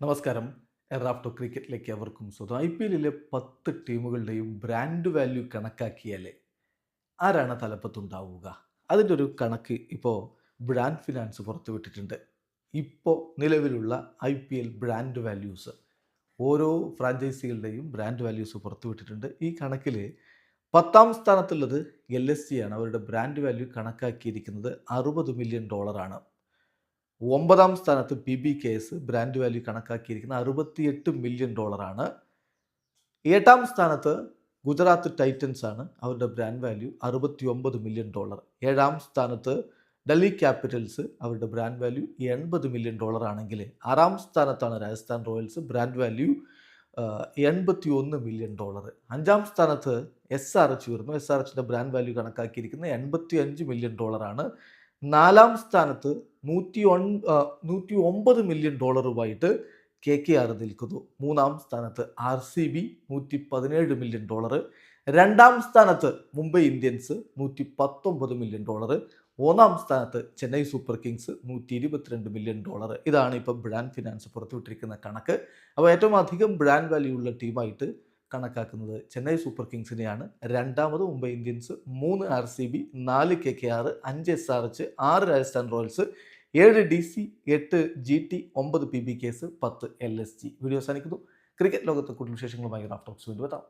നമസ്കാരം. എറാഫ്റ്റോ ക്രിക്കറ്റിലേക്ക് അവർക്കും സ്വന്തം. ഐ പി എല്ലിലെ പത്ത് ടീമുകളുടെയും ബ്രാൻഡ് വാല്യൂ കണക്കാക്കിയാൽ ആരാണ് തലപ്പത്തുണ്ടാവുക? അതിന്റെ ഒരു കണക്ക് ഇപ്പോൾ ബ്രാൻഡ് ഫിനാൻസ് പുറത്തുവിട്ടിട്ടുണ്ട്. ഇപ്പോൾ നിലവിലുള്ള I P L brand values ഓരോ ഫ്രാഞ്ചൈസികളുടെയും ബ്രാൻഡ് വാല്യൂസ് പുറത്തുവിട്ടിട്ടുണ്ട്. ഈ കണക്കിൽ പത്താം സ്ഥാനത്തുള്ളത് എൽ എസ് സി ആണ്. അവരുടെ ബ്രാൻഡ് വാല്യൂ കണക്കാക്കിയിരിക്കുന്നത് അറുപത് മില്യൺ ഡോളറാണ് ഒമ്പതാം സ്ഥാനത്ത് P B K S brand value കണക്കാക്കിയിരിക്കുന്ന അറുപത്തിയെട്ട് മില്യൺ ഡോളറാണ് എട്ടാം സ്ഥാനത്ത് ഗുജറാത്ത് ടൈറ്റൻസ് ആണ് അവരുടെ ബ്രാൻഡ് വാല്യൂ അറുപത്തി ഒമ്പത് മില്യൺ ഡോളർ ഏഴാം സ്ഥാനത്ത് ഡൽഹി ക്യാപിറ്റൽസ് അവരുടെ ബ്രാൻഡ് വാല്യൂ എൺപത് മില്യൺ ഡോളർ ആണെങ്കിൽ ആറാം സ്ഥാനത്താണ് രാജസ്ഥാൻ റോയൽസ് ബ്രാൻഡ് വാല്യൂ എൺപത്തി ഒന്ന് മില്യൺ ഡോളർ അഞ്ചാം സ്ഥാനത്ത് എസ് ആർ എച്ച് വരുന്നു എസ് ആർ എച്ചിന്റെ ബ്രാൻഡ് വാല്യൂ കണക്കാക്കിയിരിക്കുന്നത് എൺപത്തി അഞ്ച് മില്യൺ ഡോളറാണ് നാലാം സ്ഥാനത്ത് നൂറ്റി ഒൻ നൂറ്റി ഒമ്പത് മില്യൺ ഡോളറുമായിട്ട് കെ കെ ആർ നിൽക്കുന്നു. മൂന്നാം സ്ഥാനത്ത് ആർ സി ബി നൂറ്റി പതിനേഴ് മില്യൺ ഡോളർ രണ്ടാം സ്ഥാനത്ത് മുംബൈ ഇന്ത്യൻസ് നൂറ്റി പത്തൊമ്പത് മില്യൺ ഡോളർ ഒന്നാം സ്ഥാനത്ത് ചെന്നൈ സൂപ്പർ കിങ്സ് നൂറ്റി ഇരുപത്തിരണ്ട് മില്യൺ ഡോളർ ഇതാണ് ഇപ്പോൾ ബ്രാൻഡ് ഫിനാൻസ് പുറത്തുവിട്ടിരിക്കുന്ന കണക്ക്. അപ്പോൾ ഏറ്റവും അധികം ബ്രാൻഡ് വാല്യൂ ഉള്ള ടീമായിട്ട് കണക്കാക്കുന്നത് ചെന്നൈ സൂപ്പർ കിങ്സിനെയാണ്. രണ്ടാമത് മുംബൈ ഇന്ത്യൻസ് മൂന്ന് ആർ സി ബി നാല് കെ കെ ആർ അഞ്ച് എസ് ആർ എച്ച് ആറ് രാജസ്ഥാൻ റോയൽസ് ഏഴ് ഡി സി എട്ട് ജി ടി ഒമ്പത് പി ബി കേസ് പത്ത് എൽ എസ് ജി. വീഡിയോ അവസാനിക്കുന്നു. ക്രിക്കറ്റ് ലോകത്തെ കൂടുതൽ വിശേഷങ്ങളുമായി റാഫ്റ്റോക്സ് വീണ്ടും എത്താം.